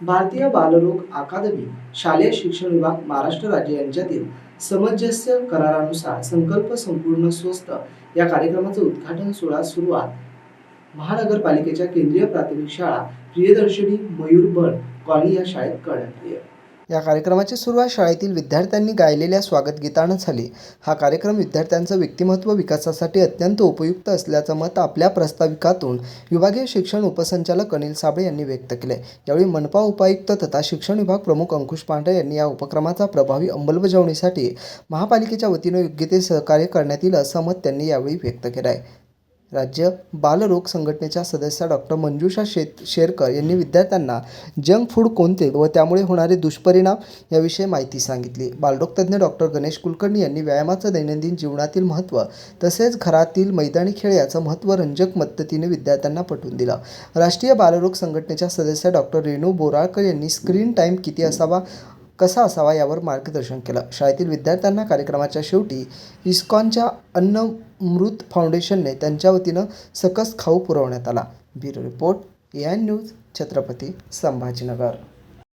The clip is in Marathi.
भारतीय बालरोग अकादमी शालेय शिक्षण विभाग महाराष्ट्र राज्य यांच्यातील सामंजस्य करारानुसार संकल्प संपूर्ण स्वस्त या कार्यक्रमाचं उद्घाटन सोहळा सुरुवात महानगरपालिकेच्या केंद्रीय प्राथमिक शाळा प्रियदर्शनी मयूर बन कॉलनी या शाळेत करण्यात आली या कार्यक्रमाची सुरुवात शाळेतील विद्यार्थ्यांनी गायलेल्या स्वागत गीतानं झाली. हा कार्यक्रम विद्यार्थ्यांचं व्यक्तिमत्व विकासासाठी अत्यंत उपयुक्त असल्याचं मत आपल्या प्रस्ताविकातून विभागीय शिक्षण उपसंचालक अनिल साबळे यांनी व्यक्त केले यावेळी मनपा उपायुक्त तथा शिक्षण विभाग प्रमुख अंकुश पांडे यांनी या उपक्रमाचा प्रभावी अंमलबजावणीसाठी महापालिकेच्या वतीनं योग्य ते सहकार्य करण्यात येईल असं मत त्यांनी यावेळी व्यक्त केलं आहे राज्य बालरोग संघटनेच्या सदस्या डॉक्टर मंजुषा शेत शेरकर यांनी विद्यार्थ्यांना जंक फूड कोणते व त्यामुळे होणारे दुष्परिणाम याविषयी माहिती सांगितली. बालरोगतज्ञ डॉक्टर गणेश कुलकर्णी यांनी व्यायामाचं दैनंदिन जीवनातील महत्त्व तसेच घरातील मैदानी खेळ याचं महत्त्व रंजक मदतीने विद्यार्थ्यांना पटवून दिलं. राष्ट्रीय बालरोग संघटनेच्या सदस्या डॉक्टर रेणू बोराळकर यांनी स्क्रीन टाईम किती असावा कसा असावा यावर मार्गदर्शन केलं. शाळेतील विद्यार्थ्यांना कार्यक्रमाच्या शेवटी इस्कॉनच्या अन्नमृत फाउंडेशनने त्यांच्या वतीनं सकस खाऊ पुरवण्यात आला. Bureau report A N news Chhatrapati Sambhajinagar.